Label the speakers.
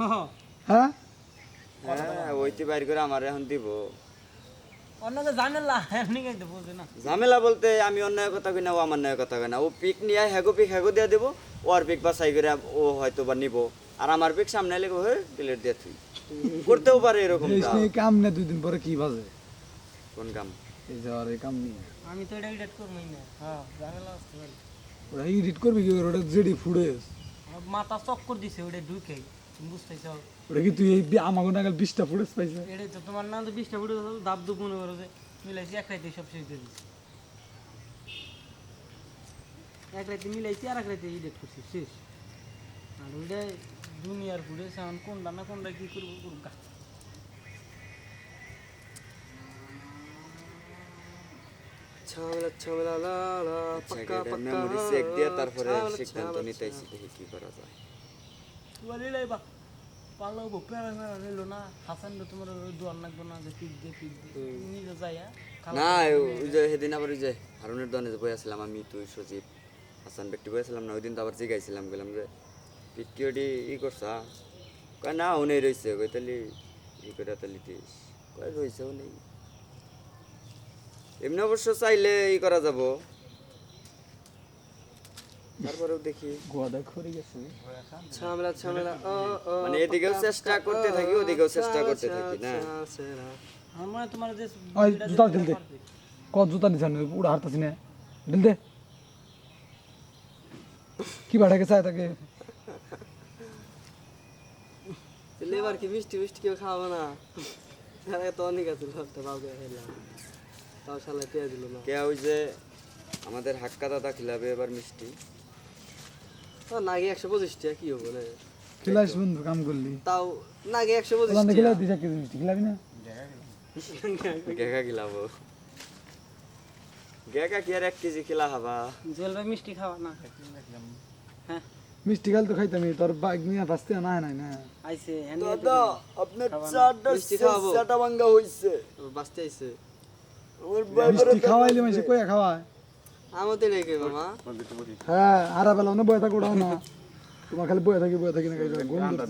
Speaker 1: হ্যাঁ?
Speaker 2: হ্যাঁ ওইটি বাইর করে আমার এখন দিব।
Speaker 3: অন্যকে জানে এমনি গাইতে বুঝে না।
Speaker 2: ঝামেলা বলতে আমি অন্য কথা কই না ও আমার কথা কই না। ও পিক নিয়ে হ্যাগো পিক হ্যাগো দিয়ে দেবো। ওর পিক বাছাই করে ও হয়তো বা নিব। আর আমার পিক সামনে এলে হে প্লেট দিয়ে তুই করতেও পারে এরকম
Speaker 1: এই
Speaker 2: কাম।
Speaker 1: এই কাম না দুই পরে কি বাজে?
Speaker 2: কোন কাম?
Speaker 1: এই যে আর এই কাম নিয়ে।
Speaker 3: আমি তো এটা এডিট করবই না। হ্যাঁ ঝামেলা আসতে পারে
Speaker 1: ওরা এডিট করবি কি ওটা জেডি ফুটেজ।
Speaker 3: মাথা চক্কর দিছে ওটা ঢুকে তুমি বুঝতেছো
Speaker 1: ওটা কি তুই এই বি- আমাকে নাগাল বিশটা ফুটেজ পাইছে?
Speaker 3: এটাই তো তোমার নাম তো বিশটা ভিডিও দাব দুপ মনে করো যে মিলাইছি এক রাইতে সব শেষ করে দিচ্ছি এক রাইতে মিলাইছি আর এক রাইতে এডিট করছি শেষ। আর ওইটা দুনিয়ার ফুটে এখন কোনটা না কোনটা কি করব করব গা।
Speaker 4: ঝামেলা ঝামেলা লা লা পাক্কা পাক্কা
Speaker 2: মেমোরি চেক দিয়ে তারপরে সিদ্ধান্ত নিতেছি দেখি কি করা যায়।
Speaker 3: বা গো না? হাসান তো তোমার দোয়ার লাগবে না যে পিক দিয়ে পিক দিয়ে। নিজে যাইয়া
Speaker 2: না ওই যে সেদিন আবার ওই যে হারুনের দোকানে যে বইয়াছিলাম আমি তুই সজীব হাসান ব্যক্তি বইয়াছিলাম না ওই দিন তো আবার জিগাইছিলাম গেলাম যে পিকি ওটি ই করছা কয় না ও নেই রয়েছে কই তাহলে ই করে তাহলে দিস। কয় রয়েছে ও নেই এমনি অবশ্য চাইলে ই করা যাব। তারপরেও দেখি।
Speaker 1: গোয়া দেখ গেছে।
Speaker 4: ও ও
Speaker 2: মানে এদিকেও চেষ্টা করতে থাকি ওদিকেও চেষ্টা করতে থাকি না?
Speaker 3: আমার তোমার যে
Speaker 1: ওই জুতা দিল দে। কত জুতা নিছান উড়া হারতাছি না। দিল দে। কি তাকে।
Speaker 4: লেবার কি মিষ্টি মিষ্টি কেউ খাওয়াবো না? তারা তো অনেক আছে লোকটা বাবু খেলাম তাও শালা পেয়ে দিল না।
Speaker 2: কে ওই যে আমাদের হাক্কা দাদা খিলাবে এবার মিষ্টি।
Speaker 4: নাগে একশো পঁচিশ টাকা কি হব না?
Speaker 1: খিলাইস বন্ধু কাম করলি।
Speaker 4: তাও নাগে একশো পঁচিশ টাকা।
Speaker 1: দিস এক কেজি মিষ্টি খিলাবি না?
Speaker 2: গেকা খিলাবো। গেকা কি আর এক কেজি খিলা
Speaker 3: জেল ভাই মিষ্টি খাওয়া না। হ্যাঁ।
Speaker 1: মিষ্টি খাল তো খাইতামি তোর বাইক নিয়ে বাঁচতে না নাই না?
Speaker 3: আইসে
Speaker 2: দাদা আপনার চারটা
Speaker 4: মিষ্টি খাওয়াবো?
Speaker 2: চারটা ভাঙ্গা হইছে।
Speaker 4: বাঁচতে আইসে
Speaker 1: মিষ্টি খাওয়াইলে মানে কইয়া খাওয়ায়।
Speaker 4: আমাদের রেখে মামা
Speaker 1: হ্যাঁ আরা বেলা না বয়ে থাকো ওটাও না। তোমার খালি বয়ে থাকি বয়ে থাকি না গন্ধ